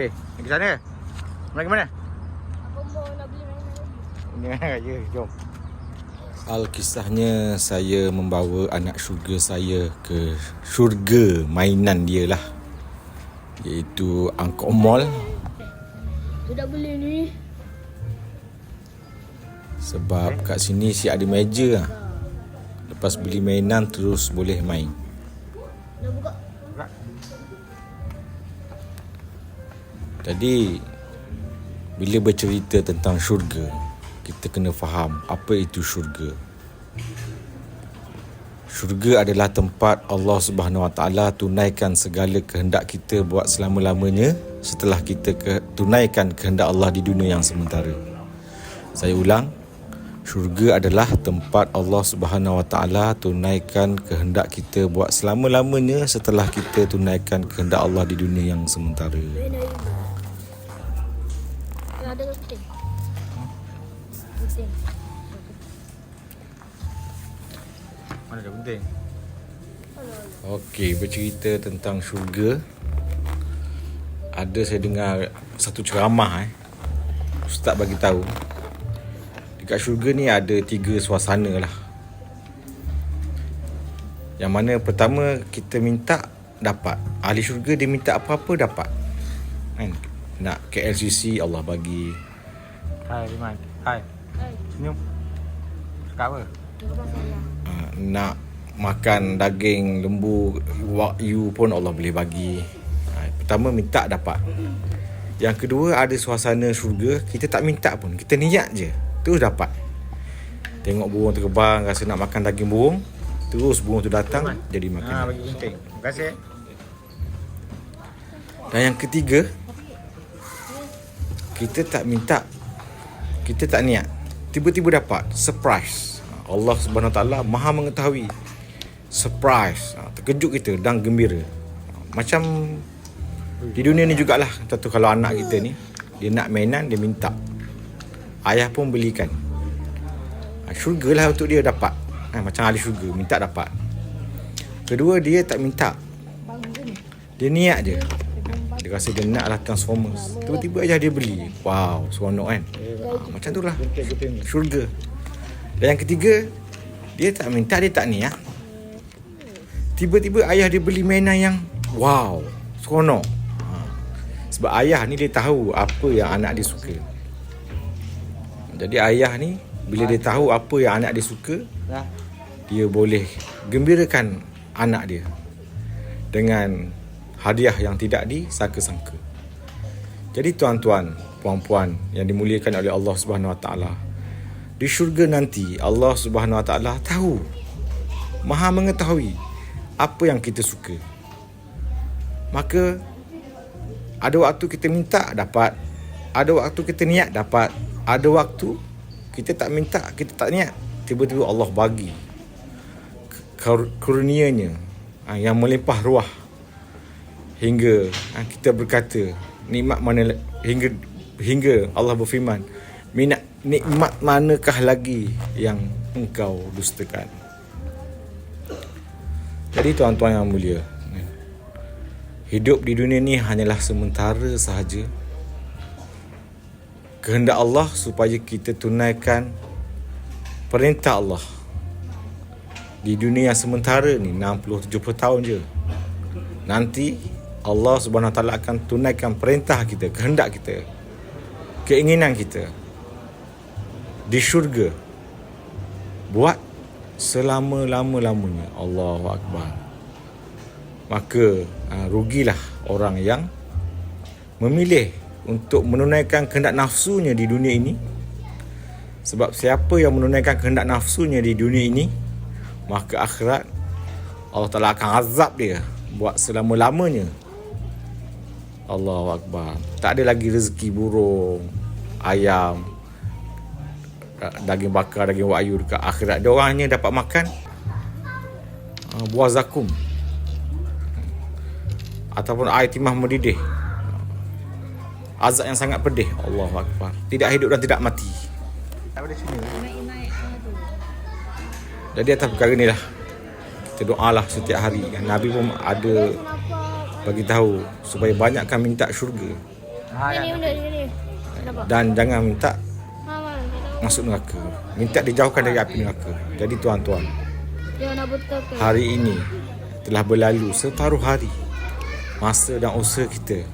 Okey, pergi sana. Mana ke mana? Abang mau nak beli mainan lagi. Ini aja, jom. Alkisahnya saya membawa anak syurga saya ke syurga mainan dia lah Iaitu Angkor Mall Tu dah beli ni. Sebab kat sini si ada meja lah Lepas beli mainan terus boleh main Dah buka. Jadi bila bercerita tentang syurga kita kena faham apa itu syurga. Syurga adalah tempat Allah Subhanahu Wa Taala tunaikan segala kehendak kita buat selama-lamanya setelah kita ke, tunaikan kehendak Allah di dunia yang sementara. Saya ulang, syurga adalah tempat Allah Subhanahu Wa Taala tunaikan kehendak kita buat selama-lamanya setelah kita tunaikan kehendak Allah di dunia yang sementara. Mana dah penting? Okey, bercerita tentang syurga. Ada saya dengar satu ceramah eh. Ustaz bagi tahu. Dekat syurga ni ada tiga suasana lah. Yang mana pertama kita minta dapat. Ahli syurga dia minta apa-apa dapat. Kan? Nak KLCC Allah bagi. Hai, Iman. Hai, Hai. Senyum. Cakap apa? Uh, nak makan daging lembu wagyu pun Allah boleh bagi. Ha, pertama minta dapat. Yang kedua ada suasana syurga, kita tak minta pun, kita niat je, terus dapat. Tengok burung terbang, rasa nak makan daging burung, terus burung tu datang jadi makan. Ha, bagi penting. Terima kasih. Dan yang ketiga Kita tak minta Kita tak niat Tiba-tiba dapat Surprise. Allah subhanahu ta'ala Maha mengetahui Surprise. Ha, Terkejut kita Dan gembira. Macam Di dunia ni jugalah Tentu kalau anak kita ni Dia nak mainan Dia minta. Ayah pun belikan. Ha, Syurga lah untuk dia dapat. Ha, Macam ahli syurga Minta dapat. Kedua dia tak minta. Dia niat je dia rasa dia nak lah Transformers Tiba-tiba aja dia beli. Wow Seronok kan? Ha, Macam tu lah. Syurga. Dan yang ketiga Dia tak minta Dia tak niat Tiba-tiba ayah dia beli mainan yang Wow Seronok. Ha. Sebab ayah ni dia tahu Apa yang anak dia suka. Jadi ayah ni Bila dia tahu Apa yang anak dia suka dia boleh gembirakan anak dia dengan hadiah yang tidak disangka-sangka. Jadi tuan-tuan, puan-puan yang dimuliakan oleh Allah Subhanahu Wa Taala, di syurga nanti Allah Subhanahu Wa Taala tahu, Maha mengetahui apa yang kita suka. Maka ada waktu kita minta dapat, ada waktu kita niat dapat, ada waktu kita tak minta, kita tak niat, tiba-tiba Allah bagi kur- kurnianya ha, yang melimpah ruah hingga ha, kita berkata nikmat mana hingga hingga Allah berfirman minat nikmat manakah lagi yang engkau dustakan? Jadi tuan-tuan yang mulia hidup di dunia ni hanyalah sementara sahaja. Kehendak Allah supaya kita tunaikan perintah Allah di dunia yang sementara ni 60 70 tahun je. Nanti Allah Subhanahu Taala akan tunaikan perintah kita kehendak kita keinginan kita di syurga buat selama-lama-lamanya. Allahu akbar. Maka ha, rugilah orang yang memilih untuk menunaikan kehendak nafsunya di dunia ini. Sebab siapa yang menunaikan kehendak nafsunya di dunia ini maka akhirat Allah Taala akan azab dia buat selama-lamanya. Allahu akbar. Tak ada lagi rezeki burung, ayam, daging bakar, daging wahyu dekat akhirat. Dia orang hanya dapat makan uh, buah zakum ataupun air timah mendidih. Azab yang sangat pedih. Allahu akbar. Tidak hidup dan tidak mati. Tak boleh sini. Jadi atas perkara ni lah Kita doalah setiap hari Nabi pun ada bagi tahu Supaya banyakkan minta syurga Ha? Dan jangan minta Ha masuk neraka. Minta dijauhkan dari api neraka. Jadi tuan-tuan, hari ini telah berlalu separuh hari masa dan usaha kita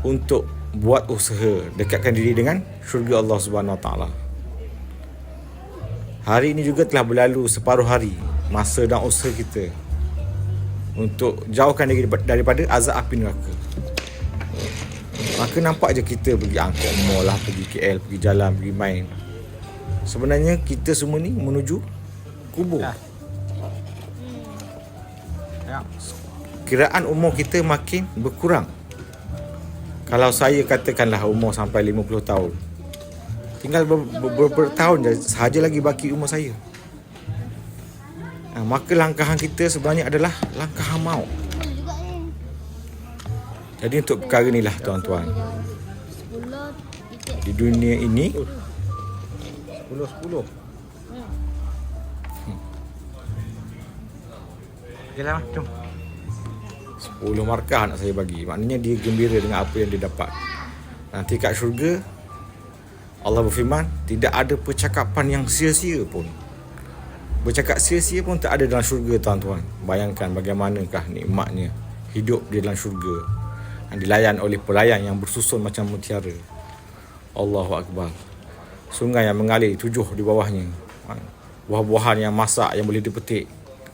untuk buat usaha dekatkan diri dengan syurga Allah Subhanahu Wa Taala. Hari ini juga telah berlalu separuh hari masa dan usaha kita untuk jauhkan diri daripada azab api neraka. Maka nampak je kita pergi angkut mall lah, pergi KL, pergi jalan, pergi main. Sebenarnya kita semua ni menuju kubur. Dah. Ya. kiraan umur kita makin berkurang. Kalau saya katakanlah umur sampai 50 tahun. Tinggal ber- ber- beberapa tahun sahaja lagi baki umur saya. Ha, maka langkahan kita sebenarnya adalah langkah ni. Jadi untuk perkara inilah tuan-tuan. Di dunia ini 10 10. Okeylah, jom. 10 markah nak saya bagi. Maknanya dia gembira dengan apa yang dia dapat. Nanti kat syurga Allah berfirman, tidak ada percakapan yang sia-sia pun. Bercakap sia-sia pun tak ada dalam syurga tuan-tuan. Bayangkan bagaimanakah nikmatnya hidup di dalam syurga. Yang dilayan oleh pelayan yang bersusun macam mutiara. Allahu Akbar. Sungai yang mengalir tujuh di bawahnya. Ha. Buah-buahan yang masak yang boleh dipetik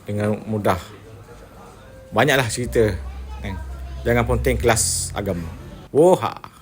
dengan mudah. Banyaklah cerita kan. Jangan ponteng kelas agama. Woha.